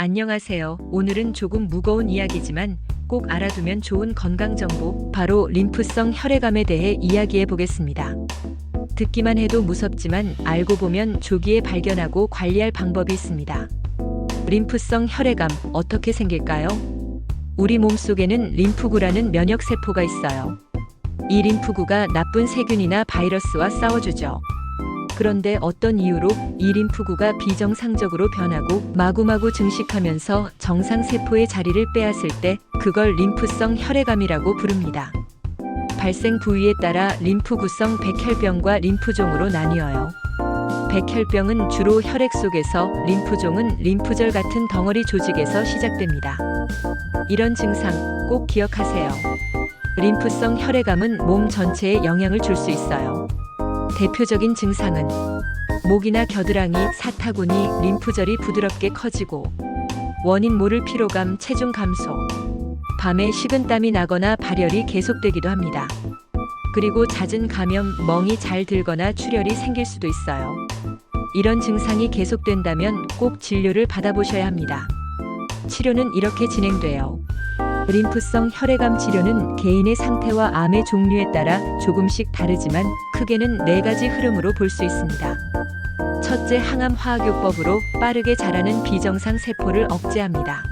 안녕하세요. 오늘은 조금 무거운 이야기지만 꼭 알아두면 좋은 건강 정보, 바로 림프성 혈액암에 대해 이야기해 보겠습니다. 듣기만 해도 무섭지만 알고 보면 조기에 발견하고 관리할 방법이 있습니다. 림프성 혈액암 어떻게 생길까요? 우리 몸 속에는 림프구라는 면역 세포가 있어요. 이 림프구가 나쁜 세균이나 바이러스와 싸워주죠. 그런데 어떤 이유로 이 림프구가 비정상적으로 변하고 마구마구 증식하면서 정상 세포의 자리를 빼앗을 때 그걸 림프성 혈액암이라고 부릅니다. 발생 부위에 따라 림프구성 백혈병과 림프종으로 나뉘어요. 백혈병은 주로 혈액 속에서, 림프종은 림프절 같은 덩어리 조직에서 시작됩니다. 이런 증상 꼭 기억하세요. 림프성 혈액암은 몸 전체에 영향을 줄 수 있어요. 대표적인 증상은 목이나 겨드랑이, 사타구니, 림프절이 부드럽게 커지고 원인 모를 피로감, 체중 감소, 밤에 식은땀이 나거나 발열이 계속되기도 합니다. 그리고 잦은 감염, 멍이 잘 들거나 출혈이 생길 수도 있어요. 이런 증상이 계속된다면 꼭 진료를 받아보셔야 합니다. 치료는 이렇게 진행돼요. 림프성 혈액암 치료는 개인의 상태와 암의 종류에 따라 조금씩 다르지만 크게는 네 가지 흐름으로 볼 수 있습니다. 첫째, 항암 화학요법으로 빠르게 자라는 비정상 세포를 억제합니다.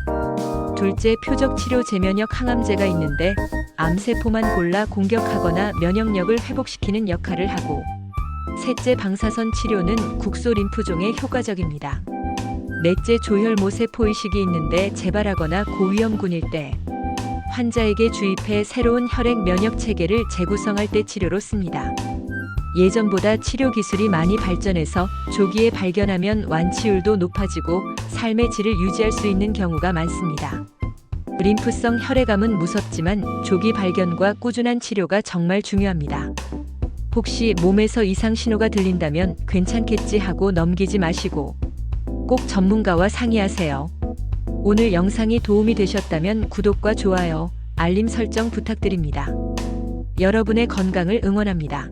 둘째, 표적 치료 제면역 항암제가 있는데 암세포만 골라 공격하거나 면역력을 회복시키는 역할을 하고 셋째, 방사선 치료는 국소 림프종에 효과적입니다. 넷째, 조혈모 세포 이식이 있는데 재발하거나 고위험군일 때 환자에게 주입해 새로운 혈액 면역 체계를 재구성할 때 치료로 씁니다. 예전보다 치료 기술이 많이 발전해서 조기에 발견하면 완치율도 높아지고 삶의 질을 유지할 수 있는 경우가 많습니다. 림프성 혈액암은 무섭지만 조기 발견과 꾸준한 치료가 정말 중요합니다. 혹시 몸에서 이상 신호가 들린다면 괜찮겠지 하고 넘기지 마시고 꼭 전문가와 상의하세요. 오늘 영상이 도움이 되셨다면 구독과 좋아요, 알림 설정 부탁드립니다. 여러분의 건강을 응원합니다.